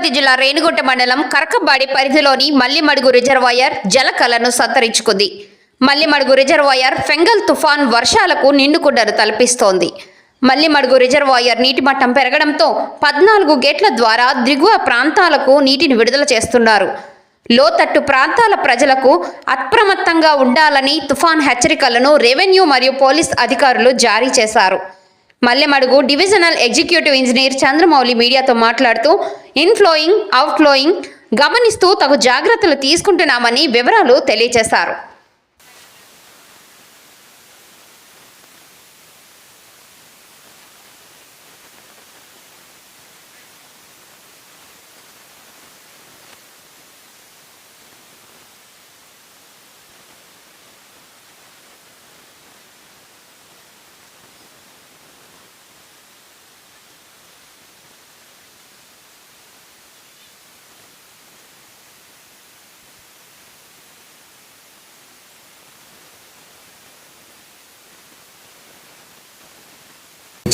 తిరుపతి జిల్లా రేణిగుంట మండలం కరకబాడి పరిధిలోని మల్లిమడుగు రిజర్వాయర్ జలకలను సంతరించుకుంది. మల్లిమడుగు రిజర్వాయర్ ఫెంగల్ తుఫాన్ వర్షాలకు నిండుకుండను తలపిస్తోంది. మల్లిమడుగు రిజర్వాయర్ నీటి మట్టం పెరగడంతో పద్నాలుగు గేట్ల ద్వారా దిగువ ప్రాంతాలకు నీటిని విడుదల చేస్తున్నారు. లోతట్టు ప్రాంతాల ప్రజలకు అప్రమత్తంగా ఉండాలని తుఫాన్ హెచ్చరికలను రెవెన్యూ మరియు పోలీస్ అధికారులు జారీ చేశారు. Mallemadugu divisional executive engineer Chandramouli మీడియాతో మాట్లాడుతూ ఇన్ఫ్లోయింగ్ అవుట్ఫ్లోయింగ్ గమనిస్తూ తగు జాగ్రత్తలు తీసుకుంటున్నామని వివరాలు తెలియజేశారు.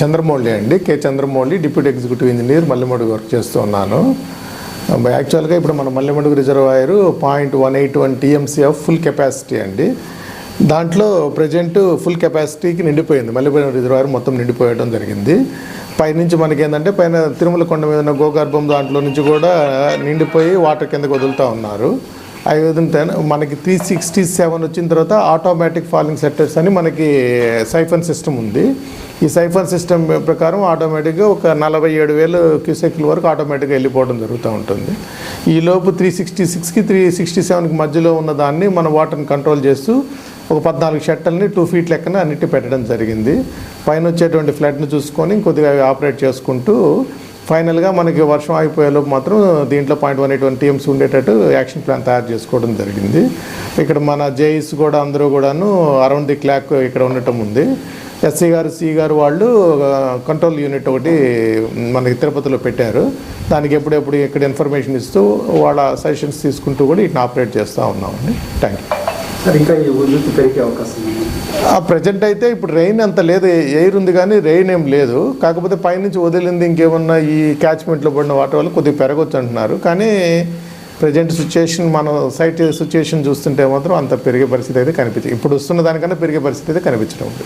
చంద్రమౌళి అండి. K Chandramouli deputy executive engineer Mallemadugu work చేస్తూ ఉన్నాను యాక్చువల్గా ఇప్పుడు మన Mallemadugu reservoir point one eight one TMC of full capacity అండి. దాంట్లో ప్రజెంట్ ఫుల్ కెపాసిటీకి నిండిపోయింది. మల్లెమడుగు రిజర్వాయర్ మొత్తం నిండిపోయడం జరిగింది. పైనుంచి మనకి ఏంటంటే పైన తిరుమల కొండ మీద ఉన్న గోగర్భం దాంట్లో నుంచి కూడా నిండిపోయి వాటర్ కిందకు వదులుతూ ఉన్నారు. ఆ విధంగా మనకి త్రీ సిక్స్టీ సెవెన్ వచ్చిన తర్వాత ఆటోమేటిక్ ఫాలింగ్ సెట్టర్స్ అని మనకి సైఫన్ సిస్టమ్ ఉంది. ఈ సైఫన్ సిస్టమ్ ప్రకారం ఆటోమేటిక్గా ఒక నలభై ఏడు వేలు క్యూసెక్ల వరకు ఆటోమేటిక్గా వెళ్ళిపోవడం జరుగుతూ ఉంటుంది. ఈ లోపు త్రీ సిక్స్టీ సిక్స్కి త్రీ సిక్స్టీ సెవెన్కి మధ్యలో ఉన్న దాన్ని మన వాటర్ని కంట్రోల్ చేస్తూ ఒక పద్నాలుగు షట్టల్ని టూ ఫీట్ లెక్కన అన్నిటి పెట్టడం జరిగింది. పైన వచ్చేటువంటి ఫ్లడ్ని చూసుకొని కొద్దిగా ఆపరేట్ చేసుకుంటూ ఫైనల్గా మనకి వర్షం ఆగిపోయేలోపు మాత్రం దీంట్లో point one eight one TMC ఉండేటట్టు యాక్షన్ ప్లాన్ తయారు చేసుకోవడం జరిగింది. ఇక్కడ మన జేఈస్ కూడా అందరూ కూడాను అరౌండ్ ది క్లాక్ ఇక్కడ ఉండటం ఉంది. ఎస్సీ గారు సి గారు వాళ్ళు కంట్రోల్ యూనిట్ ఒకటి మనకి తిరుపతిలో పెట్టారు. దానికి ఎప్పుడెప్పుడు ఇక్కడ ఇన్ఫర్మేషన్ ఇస్తూ వాళ్ళ సజెషన్స్ తీసుకుంటూ కూడా ఇట్లా ఆపరేట్ చేస్తూ ఉన్నామండి. థ్యాంక్ యూ ఇంకా అవకాశం ఆ ప్రజెంట్ అయితే ఇప్పుడు రెయిన్ అంత లేదు ఎయిర్ ఉంది కానీ రెయిన్ ఏం లేదు. కాకపోతే పైనుంచి వదిలింది ఇంకేమన్నా ఈ క్యాచ్మెంట్లో పడిన వాటి వల్ల కొద్దిగా పెరగొచ్చు అంటున్నారు. కానీ ప్రజెంట్ సిచ్యుయేషన్ మనం సైట్ సిచ్యుయేషన్ చూస్తుంటే మాత్రం అంత పెరిగే పరిస్థితి అయితే కనిపించదు ఇప్పుడు వస్తున్న దానికన్నా పెరిగే పరిస్థితి అయితే కనిపించడం ఉంది.